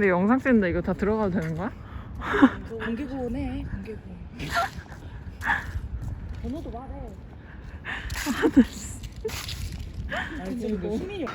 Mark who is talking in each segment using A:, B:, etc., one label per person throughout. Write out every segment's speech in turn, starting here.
A: 근데 영상 찍는데 이거 다 들어가도 되는 거야?
B: 저 옮기고네 옮기고. 번호도 말해. 아니 지금 뭐 힘이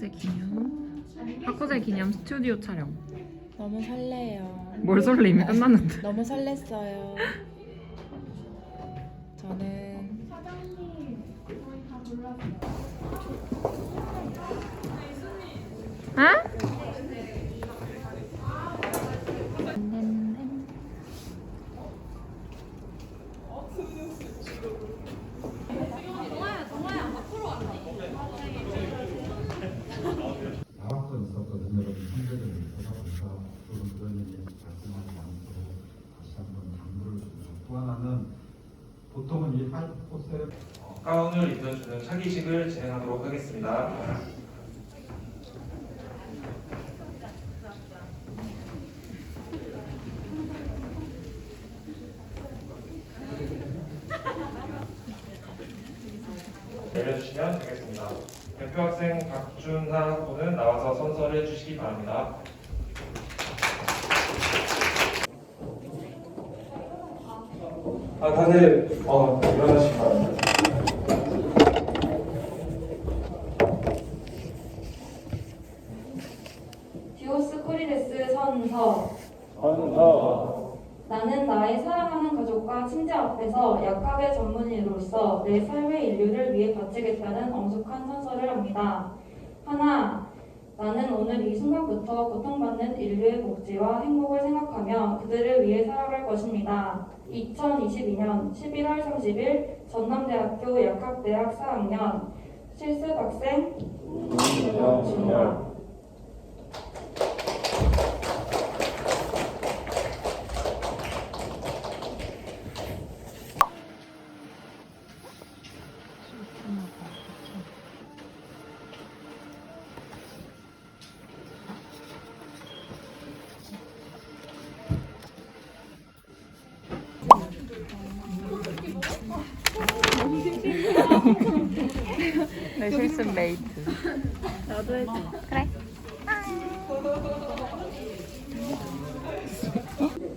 A: 학구제 기념? 학구제 기념 스튜디오 촬영.
B: 너무 설레요.
A: 뭘 설레? 이미 끝났는데.
B: 너무 설렜어요. 저는
A: 아?
C: 나왔던 있었던 여러 문제들을 보다 보니까 조금 그런 얘기 말씀하지 않고 다시 한번 당부를 하나는 보통은 이 하이포세
D: 가운을 입혀주는 차기식을 진행하도록 하겠습니다. 내려주시면 되겠습니다. 대표 학생 박준하 학부는 나와서 선서를 해주시기 바랍니다. 아, 다들 어, 일어나시기 바랍니다.
E: 디오스 코리데스 선서 나는 나의 사랑하는 가족과 친지 앞에서 약학의 전문의로서 내 삶의 인류를 위해 바치겠다는 엄숙한 선서를 합니다. 하나, 나는 오늘 이 순간부터 고통받는 인류의 복지와 행복을 생각하며 그들을 위해 살아갈 것입니다. 2022년 11월 30일 전남대학교 약학대학 4학년 실습 학생 준
A: 실습 메이트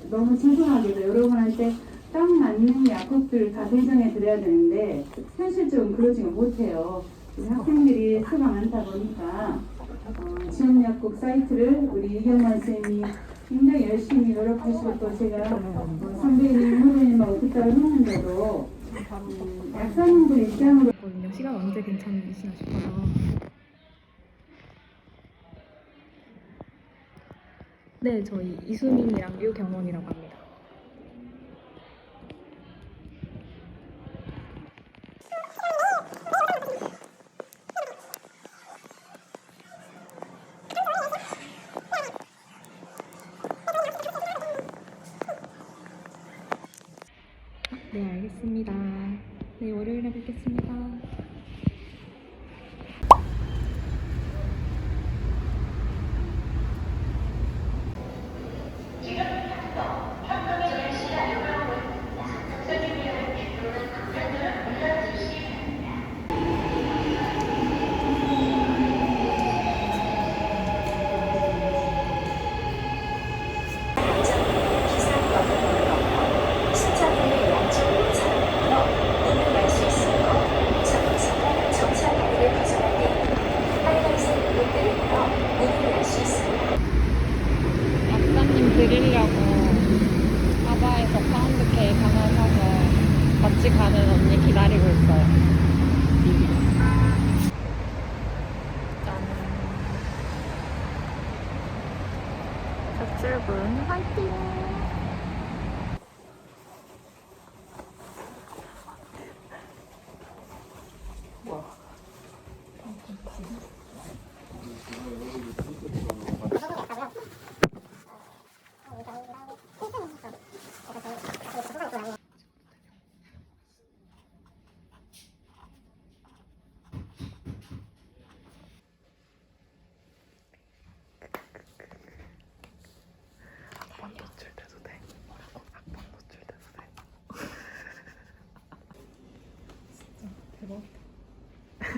F: 너무 죄송하게도 여러분한테 딱 맞는 약국들을 다 배정해 드려야 되는데 현실적으로 그러지가 못해요. 학생들이 수가 많다 보니까 어, 지원 약국 사이트를 우리 이경만 쌤이 굉장히 열심히 노력하시고 또 제가 어, 선배님, 후배님하고 부탁을 했는데도 음, 약사님들 입장으로
G: 거든요. 시간 언제 괜찮으시나 싶어서. 네, 저희 이수민이랑 류경원이라고 합니다. 네, 알겠습니다. 네, 월요일에 뵙겠습니다.
H: 시차를 양쪽으로 잡으며 문을 열 수 있으므로 자동차가 정차구를 벗어날 때 빨간색 누르를 눌러 문을 열 수 있습니다.
A: 박사님 드리려고 하바에서 파운드 케이크 하나 사서 같이 가는 언니 기다리고 있어요. 짠. 첫 출근 화이팅!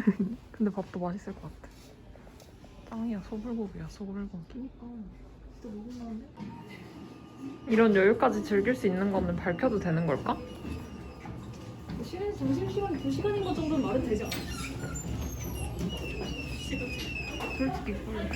A: 근데 밥도 맛있을 것 같아. 짱이야 소불고기야 소불고기. 이런 여유까지 즐길 수 있는 거는 밝혀도 되는 걸까?
G: 시간 점심시간 2시간인 것 정도는 말은 되지 않아?
A: 솔직히 꿀.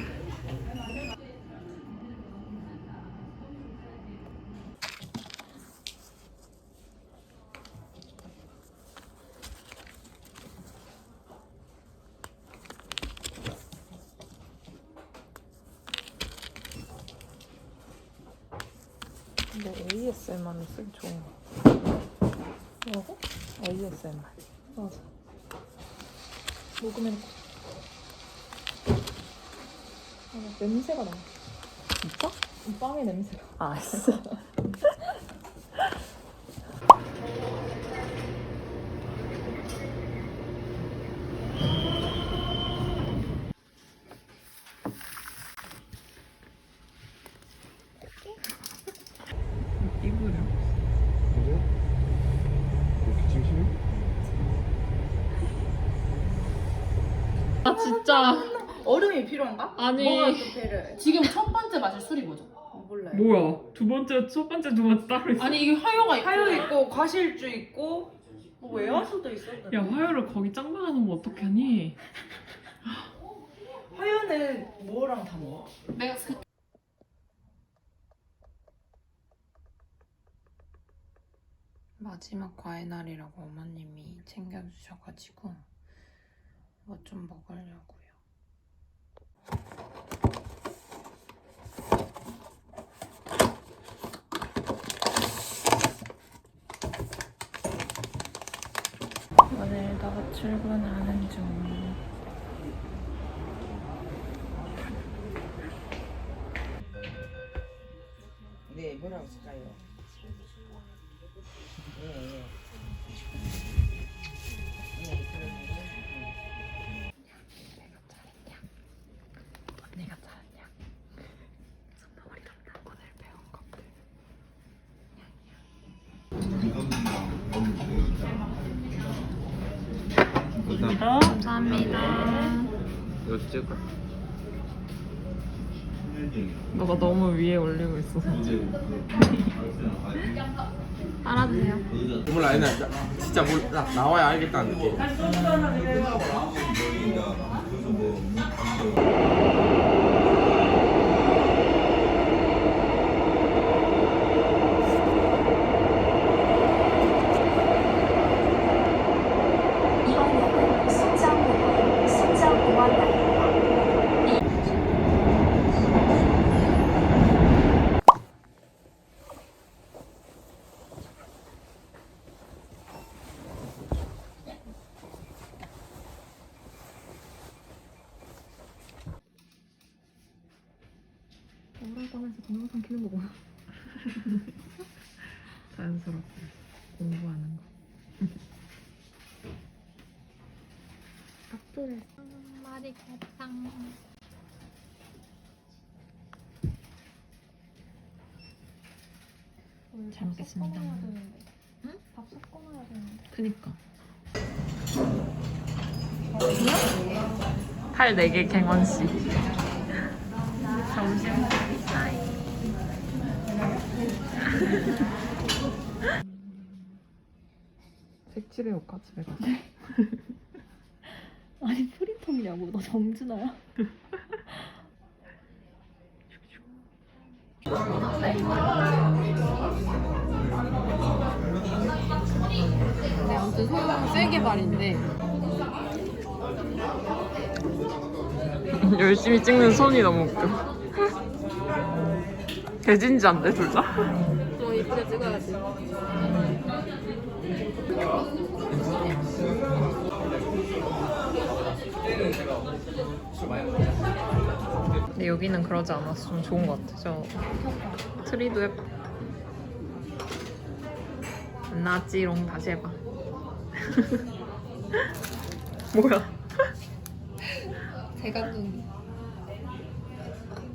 A: 근데 ASMR은 쓰기 좋은 거. 뭐라고? ASMR. 맞아. 녹음해놓고. 아, 나 냄새가 나. 진짜? 빵의 냄새가. 아, 알았 어. 이거요.
C: 그래? 그렇게 진심이?
A: 아 진짜
B: 얼음이 필요한가?
A: 아니.
B: 뭐가 또 필요해? 지금 첫 번째 마실 술이 뭐죠? 어, 몰라요.
A: 뭐야? 두 번째, 첫 번째, 두 번째 따로 있어.
B: 아니 이게 화요가 있고 화요 있고 과실주 있고 뭐 외화수도 있었는데
A: 야 화요를 거기 짱 많아놓으면 어떡하니?
B: 화요는 뭐랑 다 먹어? 내가 그
A: 마지막 과외 날이라고 어머님이 챙겨주셔가지고 뭐 좀 먹으려고요. 오늘도 출근하는 중. 감사합니다.
C: 이거 찍어.
A: 너가 너무 위에 올리고 있어서. 알아주세요.
I: 몰라 아니 나 진짜 몰라 나와야 알겠다는 느낌
H: 이번역은 순정공원, 순정공원역입니다.
A: 오라방에서 동영상 키는 거구나. 자연스럽게 공부하는 거.
G: 밥도를 맛있겠다.
A: 잘 먹겠습니다.
G: 응? 밥 섞어 놔야 되는데.
A: 그니까. 팔 4개 갱원 씨. 점심 색칠해 올까 집에 가서?
G: 아니 프리텀이냐고 너 정준아야?
A: 네, 아무튼 소형 쇠 개발인데 열심히 찍는 손이 너무 웃겨. 개진지한데 둘 다?
G: 너 이쁘게 찍어야지.
A: 근데 여기는 그러지 않아서 좀 좋은 것 같아. 저 트리도 예뻐. 안 나왔지롱 다시 해봐. 뭐야?
G: 대감독이.